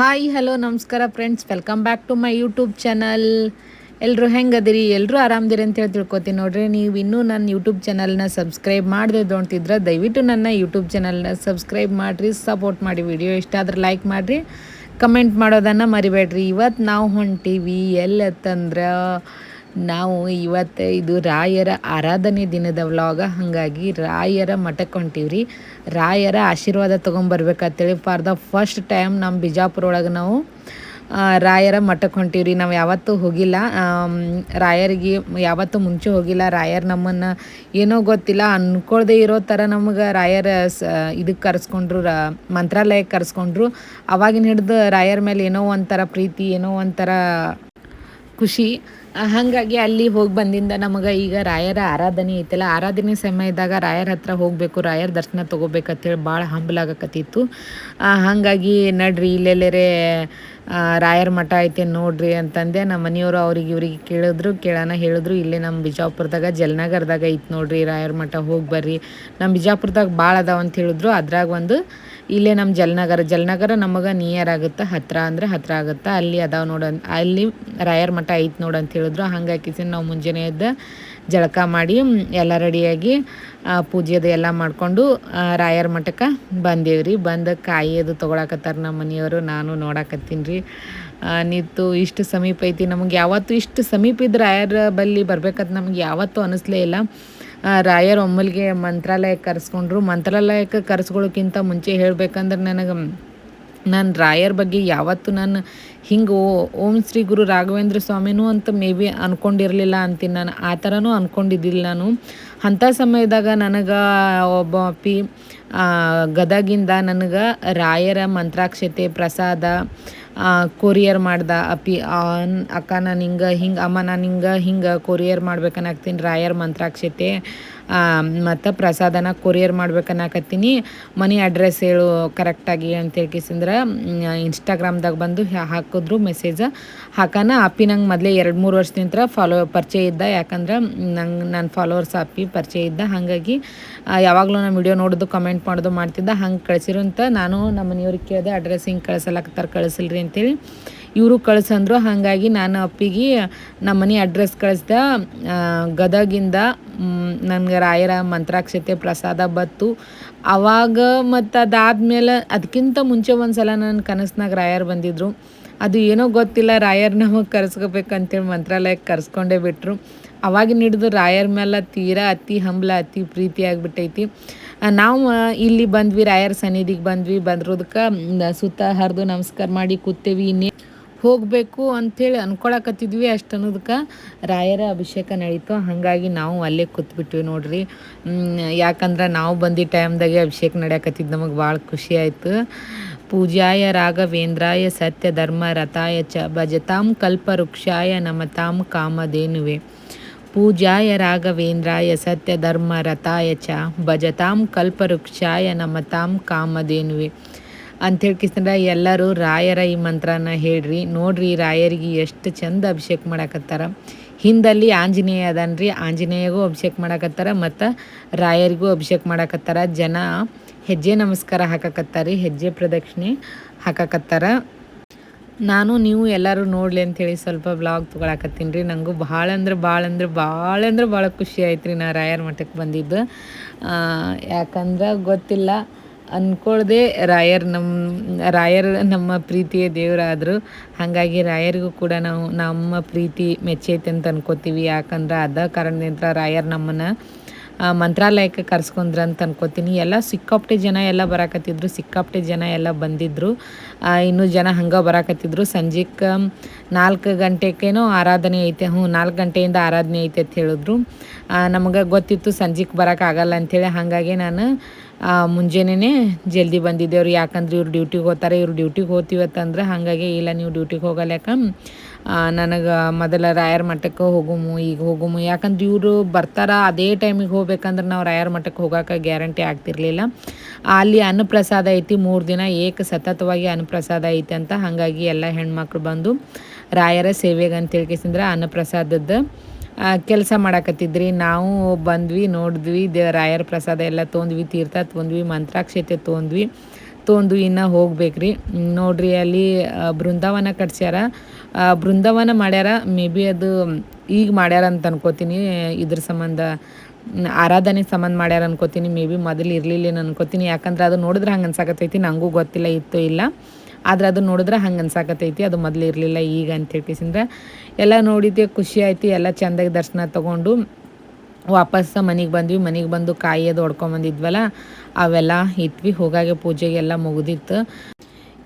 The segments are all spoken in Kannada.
ಹಾಯ್ ಹಲೋ ನಮಸ್ಕಾರ friends welcome back to my YouTube channel ಎಲ್ಲರೂ ಹೆಂಗದಿರಿ? ಎಲ್ಲರೂ ಆರಾಮದಿರಿ ಅಂತ ಹೇಳಿ ತಿಳ್ಕೊತೀನಿ ನೋಡ್ರಿ. ನೀವು ಇನ್ನೂ ನನ್ನ ಯೂಟ್ಯೂಬ್ ಚಾನಲ್ನ ಸಬ್ಸ್ಕ್ರೈಬ್ ಮಾಡದೆ ಅಂತಿದ್ರೆ ದಯವಿಟ್ಟು ನನ್ನ ಯೂಟ್ಯೂಬ್ ಚಾನಲ್ನ ಸಬ್ಸ್ಕ್ರೈಬ್ ಮಾಡಿರಿ ಸಪೋರ್ಟ್ ಮಾಡಿ. ವಿಡಿಯೋ ಇಷ್ಟ ಆದ್ರೆ ಲೈಕ್ ಮಾಡಿರಿ. ಕಮೆಂಟ್ ಮಾಡೋದನ್ನು ಮರಿಬೇಡ್ರಿ. ಇವತ್ತು ನಾವು ಹೊಂಟೀವಿ ಎಲ್ಲತ್ತಂದ್ರೆ ನಾವು ಇವತ್ತು ಇದು ರಾಯರ ಆರಾಧನೆ ದಿನದ ವ್ಲಾಗ. ಹಾಗಾಗಿ ರಾಯರ ಮಠಕ್ಕೆ ಹೊಂಟೀವ್ರಿ. ರಾಯರ ಆಶೀರ್ವಾದ ತೊಗೊಂಬರ್ಬೇಕಂತೇಳಿ ಫಾರ್ ದ ಫಸ್ಟ್ ಟೈಮ್ ನಮ್ಮ ಬಿಜಾಪುರ ಒಳಗೆ ನಾವು ರಾಯರ ಮಠಕ್ಕೆ ಹೊಂಟೀವ್ರಿ. ನಾವು ಯಾವತ್ತೂ ಹೋಗಿಲ್ಲ. ರಾಯರಿಗೆ ಯಾವತ್ತೂ ಮುಂಚೆ ಹೋಗಿಲ್ಲ. ರಾಯರ್ ನಮ್ಮನ್ನು ಏನೋ ಗೊತ್ತಿಲ್ಲ, ಅನ್ಕೊಳ್ದೆ ಇರೋ ಥರ ನಮಗೆ ರಾಯರ ಸ ಇದಕ್ಕೆ ಕರೆಸ್ಕೊಂಡ್ರು, ರ ಮಂತ್ರಾಲಯಕ್ಕೆ ಕರೆಸ್ಕೊಂಡ್ರು. ಅವಾಗಿನ ಹಿಡ್ದು ರಾಯರ ಮೇಲೆ ಏನೋ ಒಂಥರ ಪ್ರೀತಿ, ಏನೋ ಒಂಥರ ಖುಷಿ. ಹಾಗಾಗಿ ಅಲ್ಲಿ ಹೋಗಿ ಬಂದಿಂದ ನಮಗೆ ಈಗ ರಾಯರ ಆರಾಧನೆ ಐತಲ್ಲ, ಆರಾಧನೆ ಸಮಯದಾಗ ರಾಯರ ಹತ್ರ ಹೋಗಬೇಕು, ರಾಯರ ದರ್ಶನ ತೊಗೋಬೇಕಂತೇಳಿ ಭಾಳ ಹಂಬಲಾಗಕತ್ತಿತ್ತು ಹಾಗಾಗಿ ನಡ್ರಿ ಇಲ್ಲೆಲ್ಲರೇ ರಾಯರ ಮಠ ಐತೆ ನೋಡ್ರಿ ಅಂತಂದೆ ನಮ್ಮ ಮನೆಯವರು ಅವ್ರಿಗೆ ಇವ್ರಿಗೆ ಕೇಳಿದ್ರು, ಕೇಳೋಣ ಹೇಳಿದ್ರು. ಇಲ್ಲೇ ನಮ್ಮ ಬಿಜಾಪುರದಾಗ, ಜಲನಗರದಾಗ ಐತೆ ನೋಡ್ರಿ ರಾಯರ ಮಠ, ಹೋಗಿ ಬರ್ರಿ. ನಮ್ಮ ಬಿಜಾಪುರದಾಗ ಭಾಳ ಅದಾವ ಅಂತ ಹೇಳಿದ್ರು. ಅದ್ರಾಗ ಒಂದು ಇಲ್ಲೇ ನಮ್ಮ ಜಲನಗರ ಜಲನಗರ ನಮಗೆ ನಿಯರ್ ಆಗುತ್ತೆ? ಹತ್ರ ಅಂದರೆ ಹತ್ರ ಆಗುತ್ತೆ? ಅಲ್ಲಿ ಅದಾವ ನೋಡ, ಅಲ್ಲಿ ರಾಯರ ಮಠ ಐತೆ ನೋಡು ಅಂತ ಹೇಳಿದ್ರು. ಹಂಗಾಕಿಸಿ ನಾವು ಮುಂಜಾನೆ ಎದ್ದು ಜಳಕ ಮಾಡಿ ಎಲ್ಲ ರೆಡಿಯಾಗಿ ಪೂಜೆದು ಎಲ್ಲ ಮಾಡಿಕೊಂಡು ರಾಯರ ಮಠಕ್ಕೆ ಬಂದೇವ್ರಿ ಬಂದು ಕಾಯಿ ಅದು ತೊಗೊಳಕತ್ತಾರ ನಮ್ಮ ಮನೆಯವರು, ನಾನು ನೋಡಾಕತ್ತೀನಿ ರೀ. ನಿಂತು ಇಷ್ಟು ಸಮೀಪ ಐತಿ. ನಮಗೆ ಯಾವತ್ತೂ ಇಷ್ಟು ಸಮೀಪ ಇದ್ದು ರಾಯರ ಬಲ್ಲಿ ಬರ್ಬೇಕಂತ ನಮ್ಗೆ ಯಾವತ್ತೂ ಅನಿಸ್ಲೇ ಇಲ್ಲ. ರಾಯರ್ ಒಮ್ಮಲ್ಗೆ ಮಂತ್ರಾಲಯಕ್ಕೆ ಕರೆಸ್ಕೊಂಡ್ರು. ಮಂತ್ರಾಲಯಕ್ಕೆ ಕರೆಸ್ಕೊಳ್ಳೋಕ್ಕಿಂತ ಮುಂಚೆ ಹೇಳ್ಬೇಕಂದ್ರೆ ನನಗೆ ನಾನು ರಾಯರ್ ಬಗ್ಗೆ ಯಾವತ್ತೂ ನಾನು ಹಿಂಗೆ ಓ ಶ್ರೀ ಗುರು ರಾಘವೇಂದ್ರ ಸ್ವಾಮಿನೂ ಅಂತ ಮೇ ಬಿ ಅಂದ್ಕೊಂಡಿರಲಿಲ್ಲ ಅಂತೀನಿ ನಾನು. ಆ ಥರನೂ ಅಂದ್ಕೊಂಡಿದ್ದಿಲ್ಲ ನಾನು. ಅಂಥ ಸಮಯದಾಗ ನನಗೆ ಒಬ್ಬ ಪಿ ಗದಗಿಂದ ನನಗೆ ರಾಯರ ಮಂತ್ರಾಕ್ಷತೆ ಪ್ರಸಾದ ಕೊರಿಯರ್ ಮಾಡ್ದ. ಅಪಿ ಆನ್- ಅಕ್ಕ ನಾನು ಹಿಂಗೆ ಹಿಂಗೆ ಅಮ್ಮ ನಾನು ಹಿಂಗೆ ಹಿಂಗೆ ಕೊರಿಯರ್ ಮಾಡ್ಬೇಕನ್ನಾಗ್ತೀನಿ ರಾಯರ್ ಮಂತ್ರಾಕ್ಷತೆ ಮತ್ತು ಪ್ರಸಾದನ ಕೊರಿಯರ್ ಮಾಡ್ಬೇಕನ್ನಾಕತ್ತೀನಿ. ಮನಿ ಅಡ್ರೆಸ್ ಹೇಳು ಕರೆಕ್ಟಾಗಿ ಅಂತ ಹೇಳ್ಕಿಸಂದ್ರೆ ಇನ್ಸ್ಟಾಗ್ರಾಮ್ದಾಗ ಬಂದು ಹಾಕಿದ್ರು ಮೆಸೇಜ. ಹಾಕನ ಅಪ್ಪಿ ನಂಗೆ ಮೊದಲೇ ಎರಡು ಮೂರು ವರ್ಷದಿಂದ ಫಾಲೋ ಪರಿಚಯ ಇದ್ದ. ಯಾಕಂದ್ರೆ ನಂಗೆ ನನ್ನ ಫಾಲೋವರ್ಸ್ ಅಪ್ಪಿ ಪರಿಚಯ ಇದ್ದ. ಹಾಗಾಗಿ ಯಾವಾಗಲೂ ನಾನು ವಿಡಿಯೋ ನೋಡೋದು ಕಮೆಂಟ್ ಮಾಡೋದು ಮಾಡ್ತಿದ್ದ, ಹಂಗೆ ಕಳಿಸಿರೋಂಥ ನಾನು ನಮ್ಮ ಮನೆಯವ್ರಿಗೆ ಕೇಳಿದೆ ಅಡ್ರೆಸ್ ಹಿಂಗೆ ಕಳ್ಸಲಕ್ತಾರ ಕಳಿಸಿಲ್ರಿ ಅಂತೇಳಿ. ಇವರು ಕಳ್ಸಂದ್ರು, ಹಾಗಾಗಿ ನಾನು ಅಪ್ಪಿಗೆ ನಮ್ಮ ಮನೆ ಅಡ್ರೆಸ್ ಕಳಿಸ್ದ ಗದಗಿಂದ ನನಗೆ ರಾಯರ ಮಂತ್ರಾಕ್ಷತೆ ಪ್ರಸಾದ ಬತ್ತು ಅವಾಗ ಮತ್ತು ಅದಾದ್ಮೇಲೆ ಅದಕ್ಕಿಂತ ಮುಂಚೆ ಒಂದು ಸಲ ನನ್ನ ಕನಸ್ನಾಗ ರಾಯರ್ ಬಂದಿದ್ದರು ಅದು ಏನೋ ಗೊತ್ತಿಲ್ಲ, ರಾಯರ್ ನಮಗೆ ಕರೆಸ್ಕೋಬೇಕಂತೇಳಿ ಮಂತ್ರಾಲಯಕ್ಕೆ ಕರೆಸ್ಕೊಂಡೇ ಬಿಟ್ಟರು ಅವಾಗಿನ ಹಿಡಿದು ರಾಯರ್ ಮೇಲೆ ತೀರಾ ಅತಿ ಹಂಬಲ, ಅತಿ ಪ್ರೀತಿ ಆಗಿಬಿಟ್ಟೈತಿ. ನಾವು ಇಲ್ಲಿ ಬಂದ್ವಿ, ರಾಯರ ಸನ್ನಿಧಿಗೆ ಬಂದ್ವಿ, ಬಂದಿರೋದಕ್ಕೆ ಸುತ್ತ ಹರಿದು ನಮಸ್ಕಾರ ಮಾಡಿ ಕೂತೇವಿ, ಇನ್ನೇ ಹೋಗಬೇಕು ಅಂಥೇಳಿ ಅನ್ಕೊಳಕತ್ತಿದ್ವಿ ಅಷ್ಟು ಅನ್ನೋದಕ್ಕೆ ರಾಯರ ಅಭಿಷೇಕ ನಡೀತು. ಹಾಗಾಗಿ ನಾವು ಅಲ್ಲೇ ಕೂತ್ಬಿಟ್ವಿ ನೋಡ್ರಿ. ಯಾಕಂದ್ರೆ ನಾವು ಬಂದಿದ್ದ ಟೈಮ್ದಾಗೆ ಅಭಿಷೇಕ ನಡೆಯಕತ್ತಿದ್ದು ನಮಗೆ ಭಾಳ ಖುಷಿ ಆಯಿತು. ಪೂಜಾಯ ರಾಘವೇಂದ್ರಾಯ ಸತ್ಯ ಧರ್ಮ ರಥಾಯ ಚ ಭಜತಾಂ ಕಲ್ಪವೃಕ್ಷಾಯ ನಮತಾಂ ಕಾಮಧೇನುವೆ. ಪೂಜಾಯ ರಾಘವೇಂದ್ರಾಯ ಸತ್ಯ ಧರ್ಮ ರಥಾಯ ಚ ಭಜತಾಂ ಕಲ್ಪವೃಕ್ಷಾಯ ನಮತಾಂ ಕಾಮಧೇನುವೆ. ಅಂತ ಕಿಸ್ತಂದ್ರೆ ಎಲ್ಲರೂ ರಾಯರ ಈ ಮಂತ್ರನ ಹೇಳ್ರಿ. ನೋಡ್ರಿ, ರಾಯರಿಗೆ ಎಷ್ಟು ಚಂದ ಅಭಿಷೇಕ ಮಾಡಕತ್ತಾರ. ಹಿಂದಲ್ಲಿ ಆಂಜನೇಯ ಅದನ್ರಿ. ಆಂಜನೇಯಗೂ ಅಭಿಷೇಕ ಮಾಡಕತ್ತಾರ ಮತ್ತು ರಾಯರಿಗೂ ಅಭಿಷೇಕ ಮಾಡಕತ್ತಾರ. ಜನ ಹೆಜ್ಜೆ ನಮಸ್ಕಾರ ಹಾಕಕತ್ತಾರಿ, ಹೆಜ್ಜೆ ಪ್ರದಕ್ಷಿಣೆ ಹಾಕಕತ್ತಾರ. ನಾನು ನೀವು ಎಲ್ಲರೂ ನೋಡಲಿ ಅಂಥೇಳಿ ಸ್ವಲ್ಪ ಬ್ಲಾಗ್ ತೊಗೊಳಕತ್ತೀನಿ ರೀ. ನನಗೂ ಭಾಳ ಅಂದ್ರೆ ಭಾಳ ಅಂದ್ರೆ ಭಾಳ ಅಂದ್ರೆ ಭಾಳ ಖುಷಿ ಆಯ್ತು ರೀ ನಾ ರಾಯರ ಮಠಕ್ಕೆ ಬಂದಿದ್ದು. ಯಾಕಂದ್ರೆ ಗೊತ್ತಿಲ್ಲ ಅಂದ್ಕೊಳ್ದೆ ರಾಯರ್ ನಮ್ಮ ರಾಯರ್ ನಮ್ಮ ಪ್ರೀತಿಯ ದೇವರಾದರು. ಹಾಗಾಗಿ ರಾಯರಿಗೂ ಕೂಡ ನಾವು ನಮ್ಮ ಪ್ರೀತಿ ಮೆಚ್ಚೈತೆ ಅಂತ ಅನ್ಕೋತೀವಿ. ಯಾಕಂದ್ರೆ ಅದ ಕಾರಣದಿಂದ ರಾಯರ್ ನಮ್ಮನ್ನು ಮಂತ್ರಾಲಯಕ್ಕೆ ಕರ್ಸ್ಕೊಂಡ್ರ ಅಂತ ಅನ್ಕೋತೀನಿ. ಎಲ್ಲ ಸಿಕ್ಕಾಪಟ್ಟೆ ಜನ ಎಲ್ಲ ಬರಾಕತ್ತಿದ್ರು. ಸಿಕ್ಕಾಪಟ್ಟೆ ಜನ ಎಲ್ಲ ಬಂದಿದ್ದರು ಇನ್ನೂ ಜನ ಹಂಗೆ ಬರಾಕತ್ತಿದ್ರು. ಸಂಜೆಗೆ ನಾಲ್ಕು ಗಂಟೆಗೇನೋ ಆರಾಧನೆ ಐತೆ. ಹ್ಞೂ, ನಾಲ್ಕು ಗಂಟೆಯಿಂದ ಆರಾಧನೆ ಐತೆ ಅಂತ ಹೇಳಿದ್ರು. ನಮಗೆ ಗೊತ್ತಿತ್ತು ಸಂಜೆಗೆ ಬರೋಕ್ಕಾಗಲ್ಲ ಅಂಥೇಳಿ ಹಾಗಾಗಿ ನಾನು ಮುಂಜಾನೆ ಜಲ್ದಿ ಬಂದಿದ್ದೆ. ಅವ್ರು ಯಾಕಂದ್ರೆ ಇವ್ರು ಡ್ಯೂಟಿಗೆ ಹೋಗ್ತಾರೆ. ಇವ್ರು ಡ್ಯೂಟಿಗೆ ಹೋಗ್ತೀವತ್ತಂದ್ರೆ ಹಾಗಾಗಿ ಇಲ್ಲ, ನೀವು ಡ್ಯೂಟಿಗೆ ಹೋಗಲ್ಲ ಯಾಕ ನನಗೆ ಮೊದಲ ರಾಯರ ಮಠಕ್ಕೆ ಹೋಗುಮು, ಈಗ ಹೋಗುಮು. ಯಾಕಂದ್ರೆ ಇವರು ಬರ್ತಾರ ಅದೇ ಟೈಮಿಗೆ ಹೋಗ್ಬೇಕಂದ್ರೆ ನಾವು ರಾಯರ ಮಠಕ್ಕೆ ಹೋಗೋಕೆ ಗ್ಯಾರಂಟಿ ಆಗ್ತಿರ್ಲಿಲ್ಲ. ಅಲ್ಲಿ ಅನ್ನಪ್ರಸಾದ ಐತಿ, ಮೂರು ದಿನ ಏಕ ಸತತವಾಗಿ ಅನ್ನಪ್ರಸಾದ ಐತಿ ಅಂತ ಹಾಗಾಗಿ ಎಲ್ಲ ಹೆಣ್ಮಕ್ಳು ಬಂದು ರಾಯರ ಸೇವೆಗೆ ಅಂತ ಹೇಳ್ಕೇಸಿಂದ್ರೆ ಅನ್ನಪ್ರಸಾದದ್ದು. ಕೆಲಸ ಮಾಡಾಕತ್ತಿದ್ರಿ. ನಾವು ಬಂದ್ವಿ, ನೋಡಿದ್ವಿ, ದೇ, ರಾಯರ ಪ್ರಸಾದ ಎಲ್ಲ ತೊಗೊಂಡ್ವಿ ತೀರ್ಥ ತೊಗೊಂಡ್ವಿ ಮಂತ್ರಾಕ್ಷತೆ ತೊಗೊಂಡ್ವಿ ತೊಗೊಂಡು ಇನ್ನೂ ಹೋಗ್ಬೇಕ್ರಿ. ರೀ ನೋಡ್ರಿ ಅಲ್ಲಿ ಬೃಂದಾವನ ಕಟ್ಸ್ಯಾರ. ಬೃಂದಾವನ ಮಾಡ್ಯಾರ. ಮೇ ಬಿ ಅದು ಈಗ ಮಾಡ್ಯಾರ ಅಂತ ಅನ್ಕೋತೀನಿ. ಇದ್ರ ಸಂಬಂಧ ಆರಾಧನೆ ಸಂಬಂಧ ಮಾಡ್ಯಾರ ಅನ್ಕೋತೀನಿ. ಮೇ ಬಿ ಮೊದಲು ಇರಲಿಲ್ಲ ಅನ್ಕೋತೀನಿ. ಯಾಕಂದ್ರೆ ಅದು ನೋಡಿದ್ರೆ ಹಂಗೆ ಅನ್ಸಾಕತ್ತೈತಿ ನನಗೂ ಗೊತ್ತಿಲ್ಲ, ಇತ್ತು ಇಲ್ಲ. ಆದ್ರೆ ಅದು ನೋಡಿದ್ರೆ ಹಂಗೆ ಅನ್ಸಾಕತ್ತೈತಿ ಅದು ಮೊದಲು ಇರಲಿಲ್ಲ, ಈಗ ಅಂತ ಹೇಳ್ಕೇಸಿಂದ್ರೆ. ಎಲ್ಲ ನೋಡಿದ್ದೆ, ಖುಷಿ ಆಯ್ತು. ಎಲ್ಲ ಚೆಂದಾಗಿ ದರ್ಶನ ತಗೊಂಡು ವಾಪಸ್ ಮನೆಗೆ ಬಂದ್ವಿ. ಮನೆಗೆ ಬಂದು ಕಾಯಿ ಅದು ಹೊಡ್ಕೊಂಬಂದಿದ್ವಲ್ಲ ಅವೆಲ್ಲ ಇಟ್ವಿ. ಹೋಗಾಗೆ ಪೂಜೆಗೆಲ್ಲ ಮುಗಿದಿತ್ತು.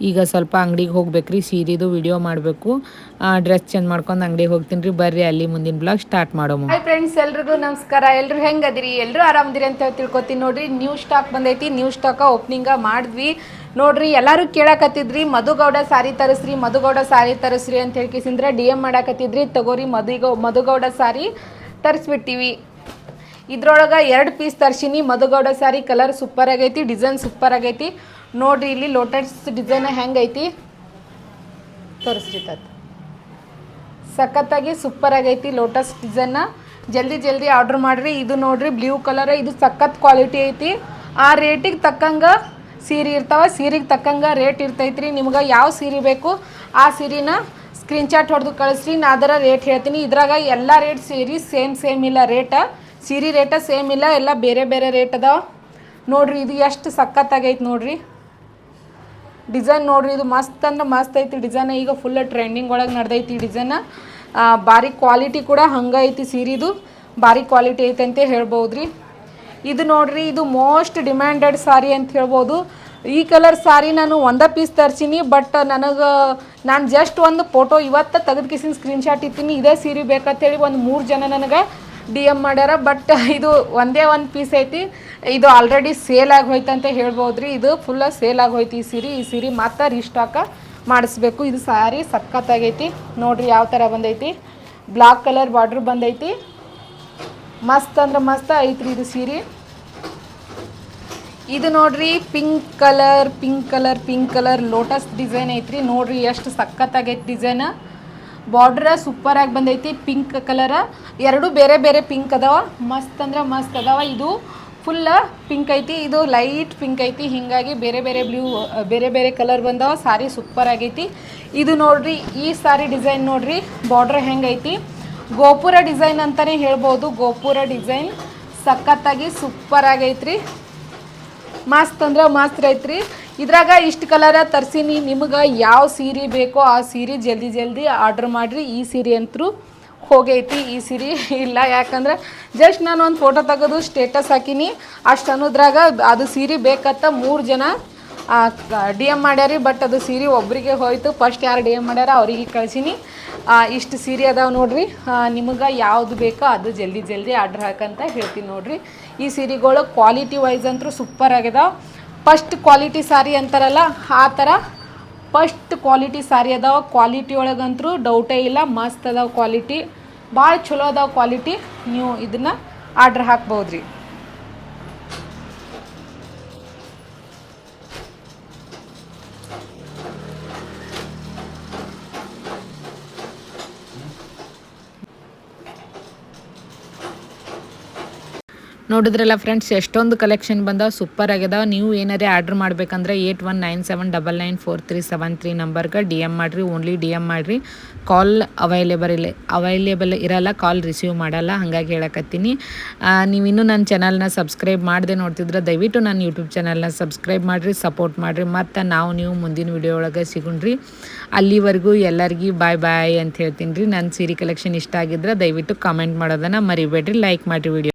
ಈಗ ಸ್ವಲ್ಪ ಅಂಗಡಿಗೆ ಹೋಗ್ಬೇಕ್ರಿ, ಸೀರೆದು ವಿಡಿಯೋ ಮಾಡಬೇಕು. ಡ್ರೆಸ್ ಚೇಂಜ್ ಮಾಡ್ಕೊಂಡು ಅಂಗಡಿಗೆ ಹೋಗ್ತೀನಿ ರೀ. ಬರ್ರಿ ಅಲ್ಲಿ ಮುಂದಿನ ಬ್ಲಾಗ್ ಸ್ಟಾರ್ಟ್ ಮಾಡೋಮ. ಹಾಯ್ ಫ್ರೆಂಡ್ಸ್ ಎಲ್ರಿಗೂ ನಮಸ್ಕಾರ. ಎಲ್ರು ಹೆಂಗದಿರಿ? ಎಲ್ಲರೂ ಆರಾಮದಿರಿ ಅಂತ ತಿಳ್ಕೊತೀನಿ ನೋಡ್ರಿ. ನ್ಯೂ ಸ್ಟಾಕ್ ಬಂದೈತಿ. ನ್ಯೂ ಸ್ಟಾಕ ಓಪನಿಂಗ ಮಾಡಿದ್ವಿ. ನೋಡ್ರಿ, ಎಲ್ಲರೂ ಕೇಳಕತ್ತಿದ್ರಿ, ಮಧುಗೌಡ ಸಾರಿ ತರಿಸ್ರಿ, ಮಧುಗೌಡ ಸಾರಿ ತರಿಸ್ರಿ ಅಂತ ಹೇಳ್ಕಿಸಿಂದ್ರೆ ಡಿ ಎಂ ಮಾಡಾಕತ್ತಿದ್ರಿ. ತಗೋರಿ, ಮಧುಗೌ, ಮಧುಗೌಡ ಸಾರಿ ತರಿಸ್ಬಿಟ್ಟಿವಿ. ಇದ್ರೊಳಗೆ ಎರಡು ಪೀಸ್ ತರ್ಸಿನಿ. ಮಧುಗೌಡ ಸಾರಿ ಕಲರ್ ಸೂಪರ್ ಆಗೈತಿ ಡಿಸೈನ್ ಸೂಪರ್ ಆಗೈತಿ. ನೋಡ್ರಿ ಇಲ್ಲಿ ಲೋಟಸ್ ಡಿಸೈನ್ ಹೆಂಗೈತಿ ತೋರಿಸ್ರಿ ತತ್. ಸಖತ್ತಾಗಿ ಸೂಪರ್ ಆಗೈತಿ ಲೋಟಸ್ ಡಿಸೈನ್ನ ಜಲ್ದಿ ಜಲ್ದಿ ಆರ್ಡ್ರ್ ಮಾಡಿರಿ. ಇದು ನೋಡ್ರಿ ಬ್ಲೂ ಕಲರ್ ಇದು ಸಖತ್ ಕ್ವಾಲಿಟಿ ಐತಿ. ಆ ರೇಟಿಗೆ ತಕ್ಕಂಗೆ ಸೀರೆ ಇರ್ತಾವ, ಸೀರೆಗೆ ತಕ್ಕಂಗೆ ರೇಟ್ ಇರ್ತೈತ್ರಿ. ನಿಮ್ಗೆ ಯಾವ ಸೀರೆ ಬೇಕು ಆ ಸೀರೆನ ಸ್ಕ್ರೀನ್ಶಾಟ್ ಹೊಡೆದು ಕಳಿಸ್ರಿ. ನಾ ಅದರ ರೇಟ್ ಹೇಳ್ತೀನಿ. ಇದ್ರಾಗ ಎಲ್ಲ ರೇಟ್ ಸೀರೆ ಸೇಮ್ ಸೇಮ್ ಇಲ್ಲ ರೇಟ ಸೀರೆ ರೇಟ ಸೇಮ್ ಇಲ್ಲ, ಎಲ್ಲ ಬೇರೆ ಬೇರೆ ರೇಟ್ ಅದಾವ. ನೋಡ್ರಿ, ಇದು ಎಷ್ಟು ಸಖತ್ತಾಗೈತೆ ನೋಡ್ರಿ. ಡಿಸೈನ್ ನೋಡ್ರಿ, ಇದು ಮಸ್ತ್ ಅಂದ್ರೆ ಮಸ್ತ್ ಐತಿ ಡಿಸೈನ್. ಈಗ ಫುಲ್ ಟ್ರೆಂಡಿಂಗ್ ಒಳಗೆ ನಡೆದೈತಿ ಡಿಸೈನ್. ಭಾರಿ ಕ್ವಾಲಿಟಿ ಕೂಡ ಹಂಗೆ ಐತಿ ಸೀರಿದು. ಭಾರಿ ಕ್ವಾಲಿಟಿ ಐತೆ ಅಂತ ಹೇಳ್ಬೋದು ರೀ ಇದು ನೋಡ್ರಿ, ಇದು ಮೋಸ್ಟ್ ಡಿಮ್ಯಾಂಡೆಡ್ ಸಾರಿ ಅಂತ ಹೇಳ್ಬೋದು. ಈ ಕಲರ್ ಸಾರಿ ನಾನು ಒಂದೇ ಪೀಸ್ ತರ್ಸೀನಿ ಬಟ್ ನನಗೆ, ನಾನು ಜಸ್ಟ್ ಒಂದು ಫೋಟೋ ಇವತ್ತು ತೆಗೆದು ಕಿಸಿನ ಸ್ಕ್ರೀನ್ಶಾಟ್ ಇತ್ತೀನಿ ಇದೇ ಸೀರೆ ಬೇಕಂತೇಳಿ ಒಂದು ಮೂರು ಜನ ನನಗೆ ಡಿ ಎಂ ಮಾಡ್ಯಾರ ಬಟ್ ಇದು ಒಂದೇ ಒಂದು ಪೀಸ್ ಐತಿ. ಇದು ಆಲ್ರೆಡಿ ಸೇಲ್ ಅಂತ ಹೇಳ್ಬೋದು ರೀ ಇದು ಫುಲ್ಲ ಸೇಲ್ ಆಗಿ ಹೋಯ್ತು ಈ ಸೀರೆ. ಈ ಸೀರೆ ಮತ್ತೆ ರೀಸ್ಟಾಕ ಮಾಡಿಸ್ಬೇಕು. ಇದು ಸಾರಿ ಸಖತ್ತಾಗೈತಿ. ನೋಡ್ರಿ ಯಾವ ಥರ ಬಂದೈತಿ. ಬ್ಲಾಕ್ ಕಲರ್ ಬಾರ್ಡ್ರ್ ಬಂದೈತಿ. ಮಸ್ತ್ ಅಂದ್ರೆ ಮಸ್ತ್ ಐತ್ರಿ ಇದು ಸೀರೆ. ಇದು ನೋಡ್ರಿ pink colour pink colour pink colour lotus design ಐತ್ರಿ. ನೋಡ್ರಿ ಎಷ್ಟು ಸಖತ್ತಾಗೈತಿ ಡಿಸೈನ್ ಬಾರ್ಡ್ರ ಸೂಪರ್ ಆಗಿ ಬಂದೈತಿ, ಪಿಂಕ್ ಕಲರ. ಎರಡು ಬೇರೆ ಬೇರೆ ಪಿಂಕ್ ಅದಾವ. ಮಸ್ತ್ ಅಂದ್ರೆ ಮಸ್ತ್ ಅದಾವ. ಇದು ಫುಲ್ ಪಿಂಕ್ ಐತಿ, ಇದು ಲೈಟ್ ಪಿಂಕ್ ಐತಿ. ಹಿಂಗಾಗಿ ಬೇರೆ ಬೇರೆ ಬ್ಲೂ ಬೇರೆ ಬೇರೆ ಕಲರ್ ಬಂದಾವ. ಸಾರಿ ಸೂಪರ್ ಆಗೈತಿ. ಇದು ನೋಡ್ರಿ, ಈ ಸಾರಿ ಡಿಸೈನ್ ನೋಡ್ರಿ, ಬಾರ್ಡ್ರ್ ಹೆಂಗೈತಿ ಗೋಪುರ ಡಿಸೈನ್ ಅಂತಾನೆ ಹೇಳ್ಬೋದು. ಗೋಪುರ ಡಿಸೈನ್ ಸಖತ್ತಾಗಿ ಸೂಪರ್ ಆಗೈತ್ರಿ. ಮಸ್ತ್ ಅಂದ್ರೆ ಮಸ್ತ್ ಐತ್ರಿ ಇದ್ರಾಗ ಇಷ್ಟು ಕಲರ ತರ್ಸೀನಿ, ನಿಮಗೆ ಯಾವ ಸೀರೆ ಬೇಕೋ ಆ ಸೀರೆ ಜಲ್ದಿ ಜಲ್ದಿ ಆರ್ಡ್ರ್ ಮಾಡಿರಿ. ಈ ಸೀರೆ ಅಂತೂ ಹೋಗೈತಿ, ಈ ಸೀರೆ ಇಲ್ಲ. ಯಾಕಂದ್ರೆ ಜಸ್ಟ್ ನಾನು ಒಂದು ಫೋಟೋ ತೆಗೆದು ಸ್ಟೇಟಸ್ ಹಾಕಿನಿ. ಅಷ್ಟು ಅನ್ನೋದ್ರಾಗ ಅದು ಸೀರೆ ಬೇಕತ್ತ ಮೂರು ಜನ ಡಿ ಎಂ ಮಾಡ್ಯಾರಿ ಬಟ್ ಅದು ಸೀರೆ ಒಬ್ಬರಿಗೆ ಹೋಯ್ತು. ಫಸ್ಟ್ ಯಾರು ಡಿ ಎಂ ಮಾಡ್ಯಾರ ಅವರಿಗೆ ಕಳ್ಸೀನಿ. ಇಷ್ಟು ಸೀರೆ ಅದಾವೆ ನೋಡ್ರಿ. ನಿಮಗೆ ಯಾವ್ದು ಬೇಕೋ ಅದು ಜಲ್ದಿ ಜಲ್ದಿ ಆರ್ಡ್ರ್ ಹಾಕಂತ ಹೇಳ್ತೀನಿ ನೋಡ್ರಿ. ಈ ಸೀರೆಗಳು ಕ್ವಾಲಿಟಿ ವೈಸ್ ಅಂತೂ ಸೂಪರ್ ಆಗ್ಯದ ಫಸ್ಟ್ ಕ್ವಾಲಿಟಿ ಸಾರಿ ಅಂತಾರಲ್ಲ, ಆ ಥರ ಫಸ್ಟ್ ಕ್ವಾಲಿಟಿ ಸಾರಿ ಅದಾವ. ಕ್ವಾಲಿಟಿ ಒಳಗಂತೂ ಡೌಟೇ ಇಲ್ಲ. ಮಸ್ತ್ ಅದಾವ ಕ್ವಾಲಿಟಿ ಭಾಳ ಚಲೋ ಅದಾವ ಕ್ವಾಲಿಟಿ ನೀವು ಇದನ್ನು ಆರ್ಡ್ರ್ ಹಾಕ್ಬೋದು ರೀ ನೋಡಿದ್ರಲ್ಲ ಫ್ರೆಂಡ್ಸ್ ಎಷ್ಟೊಂದು ಕಲೆಕ್ಷನ್ ಬಂದಾವ ಸೂಪರ್ ಆಗ್ಯದ ನೀವು ಏನಾರೇ ಆರ್ಡ್ರ್ ಮಾಡ್ಬೇಕಂದ್ರೆ eight one nine seven double nine four three seven three ನಂಬರ್ಗೆ ಡಿ ಎಂ ಮಾಡಿರಿ ಓನ್ಲಿ ಡಿ ಎಂ ಮಾಡಿರಿ. ಕಾಲ್ ಅವೈಲೇಬಲ್ ಇಲ್ಲ ಅವೈಲೇಬಲ್ ಇರಲ್ಲ ಕಾಲ್ ರಿಸೀವ್ ಮಾಡಲ್ಲ, ಹಾಗಾಗಿ ಹೇಳಕತ್ತೀನಿ. ನೀವು ಇನ್ನೂ ನನ್ನ ಚಾನಲ್ನ ಸಬ್ಸ್ಕ್ರೈಬ್ ಮಾಡದೆ ನೋಡ್ತಿದ್ರೆ ದಯವಿಟ್ಟು ನನ್ನ ಯೂಟ್ಯೂಬ್ ಚಾನಲ್ನ ಸಬ್ಸ್ಕ್ರೈಬ್ ಮಾಡಿರಿ ಸಪೋರ್ಟ್ ಮಾಡಿರಿ. ಮತ್ತು ನಾವು ನೀವು ಮುಂದಿನ ವಿಡಿಯೋ ಒಳಗೆ ಸಿಗುಣ್ರಿ. ಅಲ್ಲಿವರೆಗೂ ಎಲ್ಲರಿಗೂ ಬಾಯ್ ಬಾಯ್ ಅಂತ ಹೇಳ್ತೀನಿ ರೀ. ನನ್ನ ಸೀರೆ ಕಲೆಕ್ಷನ್ ಇಷ್ಟ ಆಗಿದ್ರೆ ದಯವಿಟ್ಟು ಕಾಮೆಂಟ್ ಮಾಡೋದನ್ನು ಮರಿಬೇಡ್ರಿ ಲೈಕ್ ಮಾಡಿರಿ ವಿಡಿಯೋ